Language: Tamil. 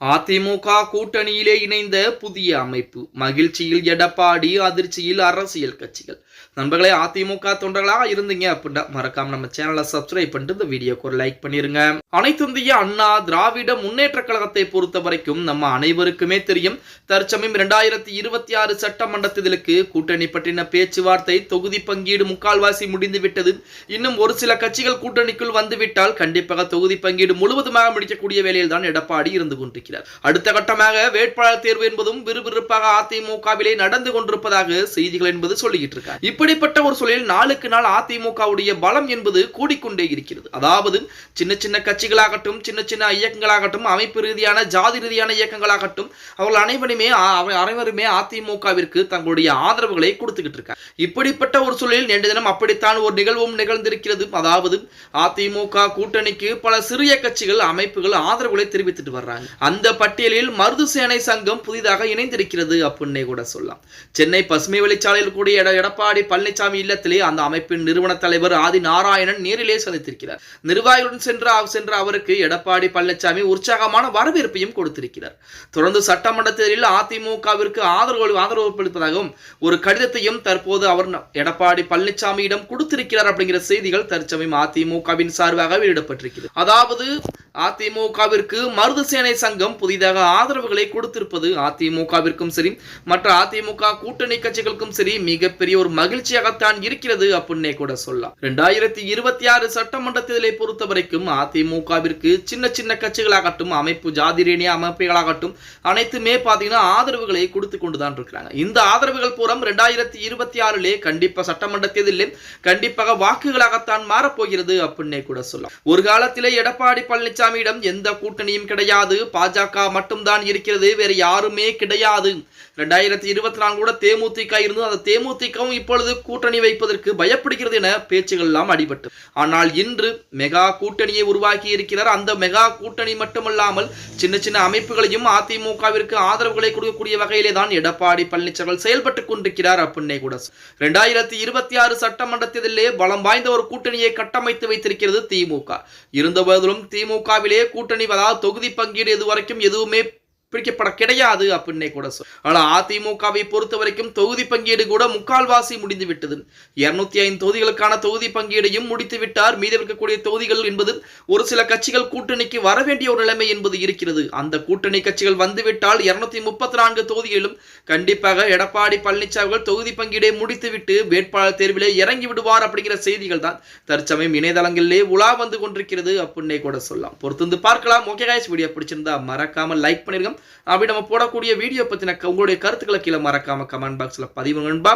அதிமுக கூட்டணியிலே இணைந்த புதிய அமைப்பு. மகிழ்ச்சியில் எடப்பாடி அதிர்ச்சியில் அரசியல் கட்சிகள். நண்பர்களே அதிமுக தொண்டர்களா இருந்தீங்க அப்படின்னா மறக்காம நம்ம சேனலை சப்ஸ்கிரைப் பண்ணிட்டு இந்த வீடியோக்கு ஒரு லைக் பண்ணிருங்க. அனைத்திந்திய அண்ணா திராவிட முன்னேற்ற கழகத்தை பொறுத்த வரைக்கும் நம்ம அனைவருக்குமே தெரியும் தற்சமயம் இரண்டாயிரத்தி இருபத்தி ஆறு சட்டமன்ற தேர்தலுக்கு கூட்டணி பற்றின பேச்சுவார்த்தை தொகுதி பங்கீடு முக்கால்வாசி முடிந்து விட்டது. இன்னும் ஒரு சில கட்சிகள் கூட்டணிக்குள் வந்துவிட்டால் கண்டிப்பாக தொகுதி பங்கீடு முழுவதுமாக முடிக்கக்கூடிய வேலையில் தான் எடப்பாடி இருந்து இருக்கிறார் அடுத்த கட்டமாக வேட்பாளர் தேர்வு என்பதும் விறுவிறுப்பாக அதிமுகவிலே நடந்து கொண்டிருப்பதாக செய்திகள் என்பது சொல்லிக்கிட்டு இருக்காங்க. இப்படிப்பட்ட ஒரு சூழலில் நாளுக்கு நாள் அதிமுகவுடைய பலம் என்பது கூடிக்கொண்டே இருக்கிறது. அதாவது சின்ன சின்ன கட்சிகளாகட்டும் சின்ன சின்ன இயக்கங்களாகட்டும் அமைப்பு ரீதியான ஜாதி ரீதியான இயக்கங்களாகட்டும் அவர்கள் அனைவருமே அனைவருமே அதிமுகவிற்கு தங்களுடைய ஆதரவுகளை கொடுத்துக்கிட்டு இருக்காங்க. இப்படிப்பட்ட ஒரு சூழலில் நேற்று தினம் அப்படித்தான் ஒரு நிகழ்வும் நிகழ்ந்திருக்கிறது. அதாவது அதிமுக கூட்டணிக்கு பல சிறிய கட்சிகள் அமைப்புகள் ஆதரவுகளை தெரிவித்துட்டு வர்றாங்க. அந்த அந்த பட்டியலில் மருது சேனை சங்கம் புதிதாக இணைந்திருக்கிறது அப்படின்னே கூட சொல்லலாம். சென்னை பசுமை வெளிச்சாலையில் கூடிய எடப்பாடி பழனிசாமி இல்லத்திலே அந்த அமைப்பின் நிறுவன தலைவர் ஆதி நாராயணன் நேரிலே சந்தித்திருக்கிறார். நிர்வாகிகளுடன் சென்ற சென்ற அவருக்கு எடப்பாடி பழனிசாமி உற்சாகமான வரவேற்பையும் கொடுத்திருக்கிறார். தொடர்ந்து சட்டமன்ற தேர்தலில் அதிமுகவிற்கு ஆதரவு ஆதரவு அளிப்பதாகவும் ஒரு கடிதத்தையும் தற்போது அவர் எடப்பாடி பழனிசாமியிடம் கொடுத்திருக்கிறார் அப்படிங்கிற செய்திகள் தற்சமயம் அதிமுகவின் சார்பாக வெளியிடப்பட்டிருக்கிறது. அதாவது அதிமுகவிற்கு மருது சேனை சங்கம் புதிதாக ஆதரவுகளை கொடுத்திருப்பது அதிமுகவிற்கும் சரி மற்ற அதிமுக கூட்டணி கட்சிகளுக்கும் சரி மிகப்பெரிய ஒரு மகிழ்ச்சியாகத்தான் இருக்கிறது அப்படின்னே கூட சொல்லலாம். இரண்டாயிரத்தி இருபத்தி ஆறு சட்டமன்ற தேர்தலை பொறுத்த வரைக்கும் அதிமுகவிற்கு சின்ன சின்ன கட்சிகளாகட்டும் அமைப்பு ஜாதி ரீதிய அமைப்புகளாகட்டும் அனைத்துமே பார்த்தீங்கன்னா ஆதரவுகளை கொடுத்து கொண்டுதான் இருக்கிறாங்க. இந்த ஆதரவுகள் பூரம் ரெண்டாயிரத்தி இருபத்தி ஆறிலே கண்டிப்பாக சட்டமன்ற தேர்தலில் கண்டிப்பாக வாக்குகளாகத்தான் மாறப்போகிறது அப்படின்னே கூட சொல்லலாம். ஒரு காலத்திலே எடப்பாடி பழனிசாமியிடம் எந்த கூட்டணியும் கிடையாது. பாஜக பாஜக மட்டும்தான் இருக்கிறது வேறு யாருமே கிடையாது. ரெண்டாயிரத்தி இருபத்தி நான்கு கூட தேமுதிக இருந்தது. அந்த தேமுதிகவும் இப்பொழுது கூட்டணி வைப்பதற்கு பயப்படுகிறது என பேச்சுகள் எல்லாம் அடிபட்டு. ஆனால் இன்று மெகா கூட்டணியை உருவாக்கி இருக்கிறார். அந்த மெகா கூட்டணி மட்டுமல்லாமல் சின்ன சின்ன அமைப்புகளையும் அதிமுகவிற்கு ஆதரவுகளை கொடுக்கக்கூடிய வகையிலே தான் எடப்பாடி பழனிசாமி செயல்பட்டுக் கொண்டிருக்கிறார் அப்படின்னே கூட. ரெண்டாயிரத்தி இருபத்தி ஆறு சட்டமன்ற தேர்தலிலே பலம் வாய்ந்த ஒரு கூட்டணியை கட்டமைத்து வைத்திருக்கிறது திமுக. இருந்தபோதிலும் திமுகவிலே கூட்டணி அதாவது தொகுதி பங்கீடு இதுவரைக்கும் ជំរាបសួរមេ பிரிக்கப்பட கிடையாது அப்படின்னே கூட சொல். ஆனால் அதிமுகவை பொறுத்த வரைக்கும் தொகுதி பங்கீடு கூட முக்கால்வாசி முடிந்து விட்டது. இருநூத்தி ஐந்து தொகுதிகளுக்கான தொகுதி பங்கீடையும் முடித்து விட்டார். மீதம் இருக்கக்கூடிய தொகுதிகள் என்பது ஒரு சில கட்சிகள் கூட்டணிக்கு வர வேண்டிய ஒரு நிலைமை என்பது இருக்கிறது. அந்த கூட்டணி கட்சிகள் வந்துவிட்டால் இருநூத்தி முப்பத்தி நான்கு தொகுதிகளிலும் கண்டிப்பாக எடப்பாடி பழனிசாமி தொகுதி பங்கீடை முடித்துவிட்டு வேட்பாளர் தேர்விலே இறங்கி விடுவார் அப்படிங்கிற செய்திகள் தான் தற்சமயம் இணையதளங்களிலே உலா வந்து கொண்டிருக்கிறது அப்படின்னே கூட சொல்லலாம். பொறுத்து வந்து பார்க்கலாம். ஓகே காய்ஸ் வீடியோ பிடிச்சிருந்தா மறக்காம லைக் பண்ணிருங்க. அப்படி நம்ம போடக்கூடிய வீடியோ பத்தின உங்களுடைய கருத்துக்களை கீழே மறக்காம கமெண்ட் பாக்ஸ்ல பதிவு நண்பா.